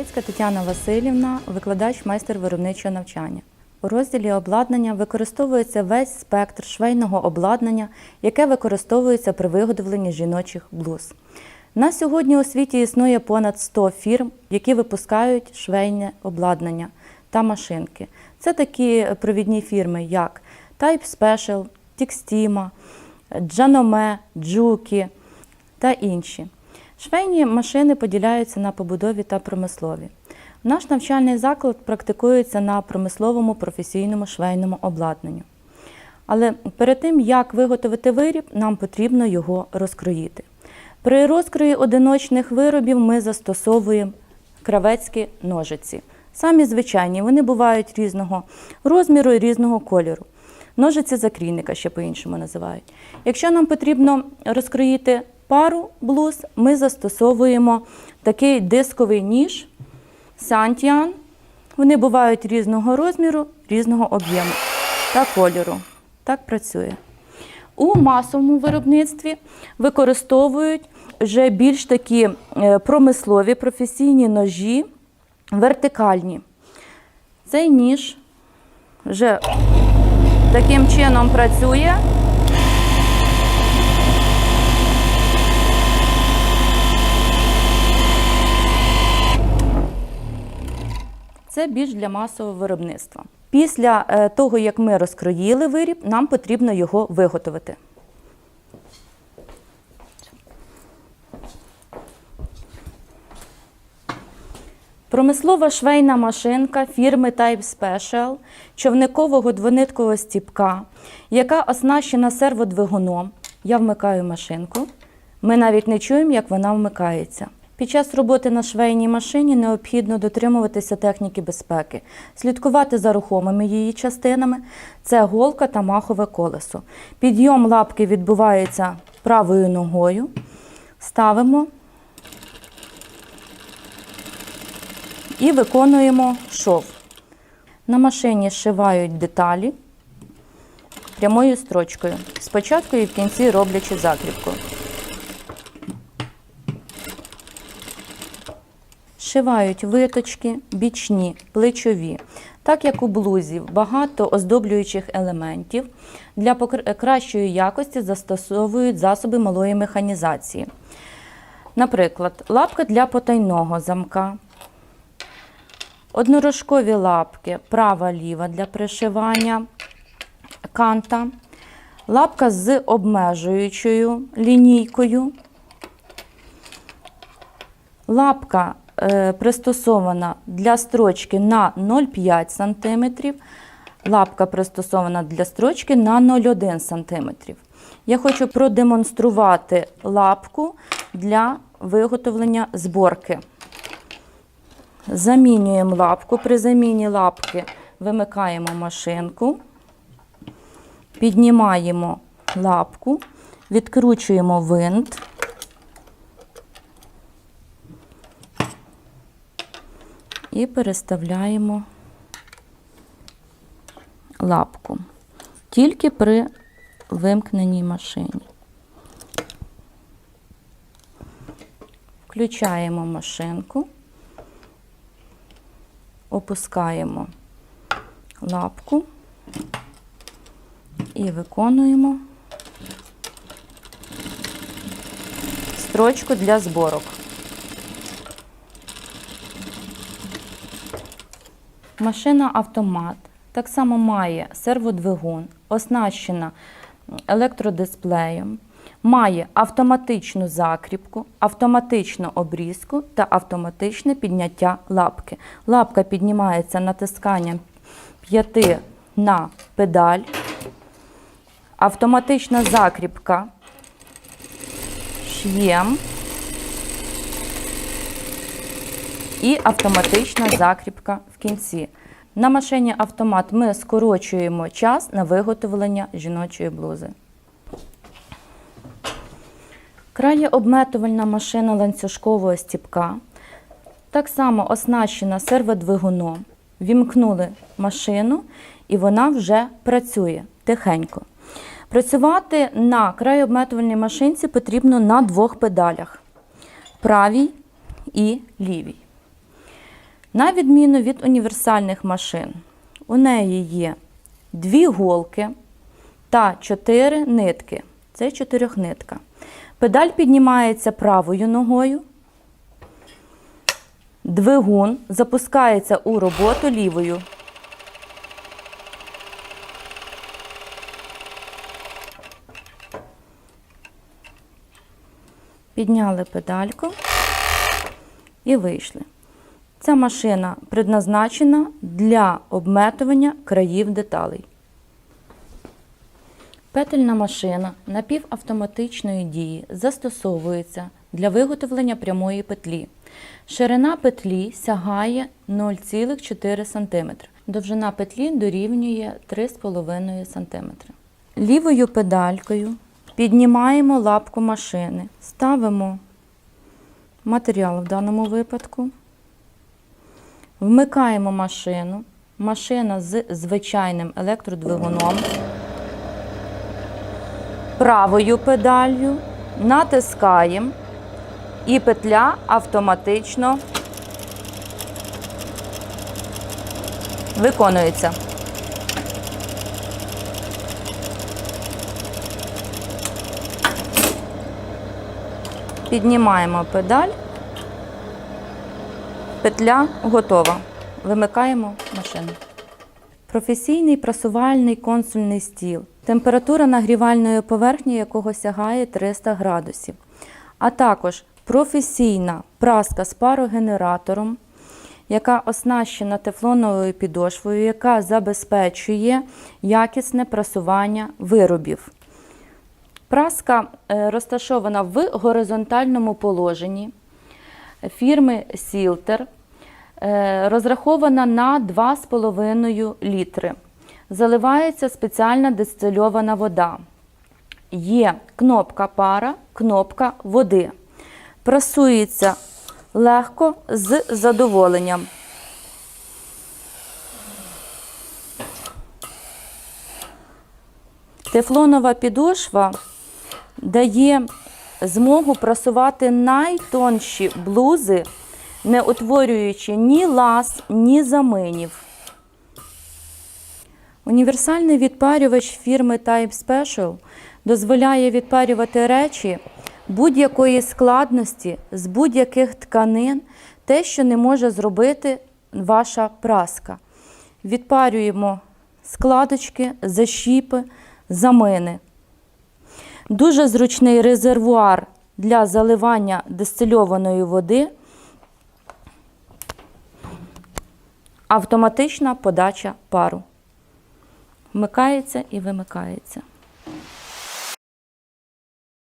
Маєвіцька Тетяна Васильівна, викладач майстер виробничого навчання. У розділі обладнання використовується весь спектр швейного обладнання, яке використовується при виготовленні жіночих блуз. На сьогодні у світі існує понад 100 фірм, які випускають швейне обладнання та машинки. Це такі провідні фірми, як Type Special, Tixtima, Джаноме, Джукі та інші. Швейні машини поділяються на побудові та промислові. Наш навчальний заклад практикується на промисловому професійному швейному обладнанню. Але перед тим, як виготовити виріб, нам потрібно його розкроїти. При розкрої одиночних виробів ми застосовуємо кравецькі ножиці. Самі звичайні, вони бувають різного розміру і різного кольору. Ножиці закрійника ще по-іншому називають. Якщо нам потрібно розкроїти пару блуз, ми застосовуємо такий дисковий ніж Сантіан. Вони бувають різного розміру, різного об'єму та кольору. Так працює. У масовому виробництві використовують вже більш такі е, промислові професійні ножі, вертикальні. Цей ніж вже таким чином працює. Це більш для масового виробництва. Після е, того, як ми розкроїли виріб, нам потрібно його виготовити. Промислова швейна машинка фірми Type Special човникового двониткового стіпка, яка оснащена серводвигуном. Я вмикаю машинку. Ми навіть не чуємо, як вона вмикається. Під час роботи на швейній машині необхідно дотримуватися техніки безпеки, слідкувати за рухомими її частинами це голка та махове колесо. Підйом лапки відбувається правою ногою. Ставимо і виконуємо шов. На машині зшивають деталі прямою строчкою. Спочатку і в кінці роблячи закріпку. Зшивають виточки, бічні, плечові. Так як у блузі багато оздоблюючих елементів, для кращої якості застосовують засоби малої механізації. Наприклад, лапка для потайного замка, однорожкові лапки, права-ліва для пришивання канта, лапка з обмежуючою лінійкою, лапка пристосована для строчки на 0,5 см, лапка пристосована для строчки на 0,1 см. Я хочу продемонструвати лапку для виготовлення зборки. Замінюємо лапку. При заміні лапки вимикаємо машинку, піднімаємо лапку, відкручуємо винт. І переставляємо лапку. Тільки при вимкненій машині. Включаємо машинку опускаємо лапку і виконуємо строчку для зборок. Машина автомат. Так само має серводвигун, оснащена електродисплеєм, має автоматичну закріпку, автоматичну обрізку та автоматичне підняття лапки. Лапка піднімається натисканням п'яти на педаль, автоматична закріпка. Ш'єм і автоматична закріпка в кінці. На машині автомат ми скорочуємо час на виготовлення жіночої блузи. Краєобметувальна машина ланцюжкового стіпка. Так само оснащена серводвигуном. Вімкнули машину і вона вже працює тихенько. Працювати на краєобметувальній машинці потрібно на двох педалях правій і лівій. На відміну від універсальних машин, у неї є дві голки та чотири нитки. Це чотирьохнитка. Педаль піднімається правою ногою. Двигун запускається у роботу лівою. Підняли педальку і вийшли. Ця машина предназначена для обметування країв деталей. Петельна машина напівавтоматичної дії застосовується для виготовлення прямої петлі. Ширина петлі сягає 0,4 см. Довжина петлі дорівнює 3,5 см. Лівою педалькою піднімаємо лапку машини, ставимо матеріал в даному випадку, вмикаємо машину. Машина з звичайним електродвигуном правою педалью натискаємо і петля автоматично виконується. Піднімаємо педаль, петля готова. Вимикаємо машину. Професійний прасувальний консульний стіл, температура нагрівальної поверхні якого сягає 300 градусів, а також професійна праска з парогенератором, яка оснащена тефлоновою підошвою, яка забезпечує якісне прасування виробів. Праска е, розташована в горизонтальному положенні фірми Сілтер. Е, розрахована на 2,5 літри. Заливається спеціальна дистильована вода. Є кнопка пара, кнопка води. Прасується легко з задоволенням. Тефлонова підошва дає змогу прасувати найтонші блузи не утворюючи ні лаз, ні заминів. Універсальний відпарювач фірми Type Special дозволяє відпарювати речі будь-якої складності з будь-яких тканин, те, що не може зробити ваша праска. Відпарюємо складочки, защіпи, замини. Дуже зручний резервуар для заливання дистильованої води. Автоматична подача пару. Вмикається і вимикається.